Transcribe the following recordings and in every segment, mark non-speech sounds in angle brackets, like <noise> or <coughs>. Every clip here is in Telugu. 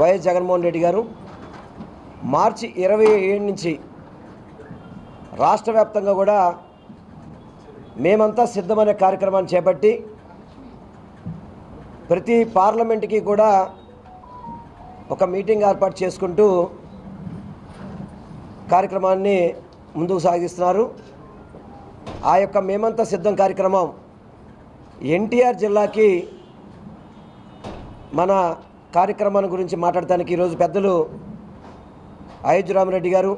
వైఎస్ జగన్మోహన్ రెడ్డి గారు మార్చి ఇరవై ఏడు నుంచి రాష్ట్ర వ్యాప్తంగా కూడా మేమంతా సిద్ధమనే కార్యక్రమాన్ని చేపట్టి ప్రతి పార్లమెంట్కి కూడా ఒక మీటింగ్ ఏర్పాటు చేసుకుంటూ కార్యక్రమాన్ని ముందుకు సాగిస్తున్నారు. ఆ యొక్క మేమంతా సిద్ధం కార్యక్రమం ఎన్టీఆర్ జిల్లాకి మన కార్యక్రమాన్ని గురించి మాట్లాడటానికి ఈరోజు పెద్దలు అయోధ్యరామరెడ్డి గారు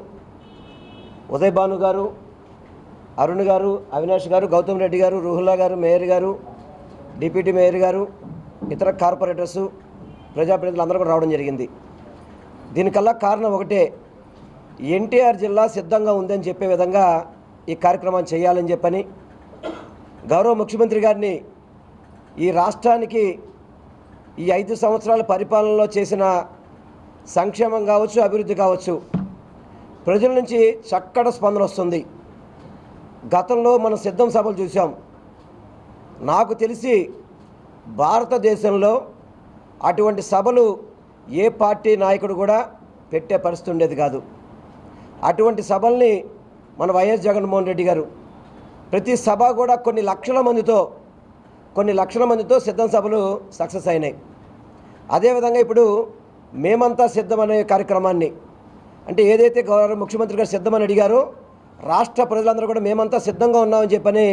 ఉదయ్ భాను గారు అరుణ్ గారు అవినాష్ గారు గౌతమ్ రెడ్డి గారు రుహుల్లా గారు మేయర్ గారు డిప్యూటీ మేయర్ గారు ఇతర కార్పొరేటర్సు ప్రజాప్రతినిధులు అందరూ కూడా రావడం జరిగింది. దీనికల్లా కారణం ఒకటే ఎన్టీఆర్ జిల్లా సిద్ధంగా ఉందని చెప్పే విధంగా ఈ కార్యక్రమాన్ని చేయాలని చెప్పని గౌరవ ముఖ్యమంత్రి గారిని ఈ రాష్ట్రానికి ఈ ఐదు సంవత్సరాల పరిపాలనలో చేసిన సంక్షేమం కావచ్చు అభివృద్ధి కావచ్చు ప్రజల నుంచి చక్కడ స్పందన వస్తుంది. గతంలో మనం సిద్ధం సభలు చూసాం నాకు తెలిసి భారతదేశంలో అటువంటి సభలు ఏ పార్టీ నాయకుడు కూడా పెట్టే పరిస్థితి ఉండేది కాదు. అటువంటి సభల్ని మన వైఎస్ జగన్మోహన్ రెడ్డి గారు ప్రతి సభ కూడా కొన్ని లక్షల మందితో కొన్ని లక్షల మందితో సిద్ధం సభలు సక్సెస్ అయినాయి. అదేవిధంగా ఇప్పుడు మేమంతా సిద్ధమనే కార్యక్రమాన్ని అంటే ఏదైతే గౌరవ ముఖ్యమంత్రి గారు సిద్ధమని అడిగారో రాష్ట్ర ప్రజలందరూ కూడా మేమంతా సిద్ధంగా ఉన్నామని చెప్పని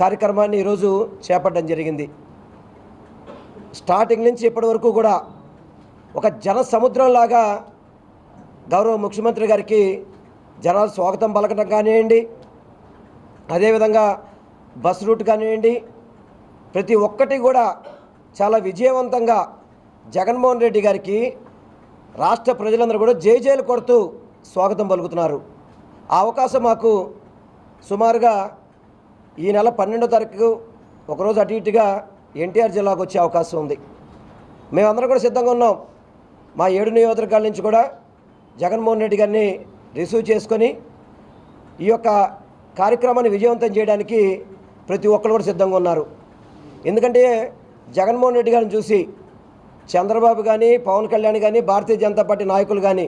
కార్యక్రమాన్ని ఈరోజు చేపట్టడం జరిగింది. స్టార్టింగ్ నుంచి ఇప్పటి వరకు కూడా ఒక జన సముద్రంలాగా గౌరవ ముఖ్యమంత్రి గారికి జనాలు స్వాగతం పలకడం కానివ్వండి అదేవిధంగా బస్ రూట్ కానివ్వండి ప్రతి ఒక్కటి కూడా చాలా విజయవంతంగా జగన్మోహన్ రెడ్డి గారికి రాష్ట్ర ప్రజలందరూ కూడా జేజేలు కొడుతూ స్వాగతం పలుకుతున్నారు. ఆ అవకాశం మాకు సుమారుగా ఈ నెల పన్నెండో తారీఖు ఒకరోజు అటు ఇటుగా ఎన్టీఆర్ జిల్లాకు వచ్చే అవకాశం ఉంది. మేమందరం కూడా సిద్ధంగా ఉన్నాం. మా ఏడు నియోజకవర్గాల నుంచి కూడా జగన్మోహన్ రెడ్డి గారిని రిసీవ్ చేసుకొని ఈ యొక్క కార్యక్రమాన్ని విజయవంతం చేయడానికి ప్రతి ఒక్కరు కూడా సిద్ధంగా ఉన్నారు. ఎందుకంటే జగన్మోహన్ రెడ్డి గారిని చూసి చంద్రబాబు కానీ పవన్ కళ్యాణ్ కానీ భారతీయ జనతా పార్టీ నాయకులు కానీ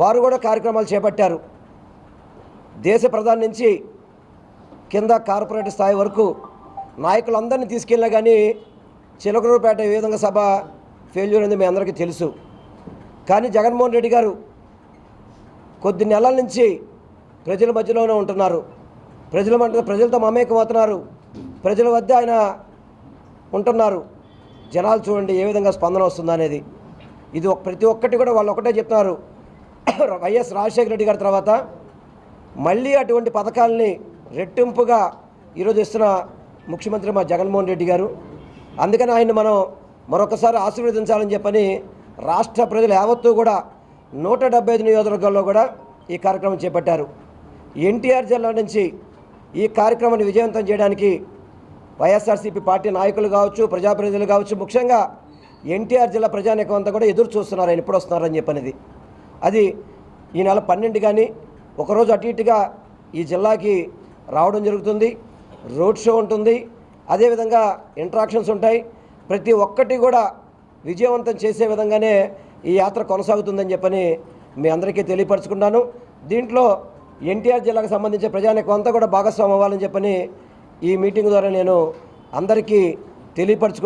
వారు కూడా కార్యక్రమాలు చేపట్టారు. దేశ ప్రధాని నుంచి కింద కార్పొరేట్ స్థాయి వరకు నాయకులందరినీ తీసుకెళ్ళినా కానీ చిలకలూరుపేట ఏ విధంగా సభ ఫెయిల్యూర్ అనేది మీ అందరికీ తెలుసు. కానీ జగన్మోహన్ రెడ్డి గారు కొద్ది నెలల నుంచి ప్రజల మధ్యలోనే ఉంటున్నారు. ప్రజల మధ్య ప్రజలతో మమేకం ప్రజల వద్ద ఆయన ఉంటున్నారు. జనాలు చూడండి ఏ విధంగా స్పందన వస్తుందనేది. ఇది ప్రతి ఒక్కటి కూడా వాళ్ళు ఒకటే చెప్తున్నారు. <coughs> వైఎస్ రాజశేఖర రెడ్డి గారి తర్వాత మళ్ళీ అటువంటి పథకాలని రెట్టింపుగా ఈరోజు ఇస్తున్న ముఖ్యమంత్రి మా జగన్మోహన్ రెడ్డి గారు. అందుకని ఆయన మనం మరొకసారి ఆశీర్వదించాలని చెప్పని రాష్ట్ర ప్రజలు యావత్తూ కూడా నూట డెబ్బై ఐదు నియోజకవర్గాల్లో కూడా ఈ కార్యక్రమం చేపట్టారు. ఎన్టీఆర్ జిల్లా నుంచి ఈ కార్యక్రమాన్ని విజయవంతం చేయడానికి వైఎస్ఆర్సీపీ పార్టీ నాయకులు కావచ్చు ప్రజాప్రతినిధులు కావచ్చు ముఖ్యంగా ఎన్టీఆర్ జిల్లా ప్రజానీకం అంతా కూడా ఎదురు చూస్తున్నారు. ఆయన ఎప్పుడు వస్తున్నారని చెప్పనేది. అది ఈ నెల పన్నెండు కానీ ఒకరోజు అటు ఇటుగా ఈ జిల్లాకి రావడం జరుగుతుంది. రోడ్ షో ఉంటుంది. అదేవిధంగా ఇంట్రాక్షన్స్ ఉంటాయి. ప్రతి ఒక్కటి కూడా విజయవంతం చేసే విధంగానే ఈ యాత్ర కొనసాగుతుందని చెప్పని మీ అందరికీ తెలియపరచుకున్నాను దీంట్లో ఎన్టీఆర్ జిల్లాకు సంబంధించిన ప్రజానికం అంతా కూడా భాగస్వామ్యం అవ్వాలని చెప్పని ఈ మీటింగ్ ద్వారా నేను అందరికీ తెలియపరచుకుంటూ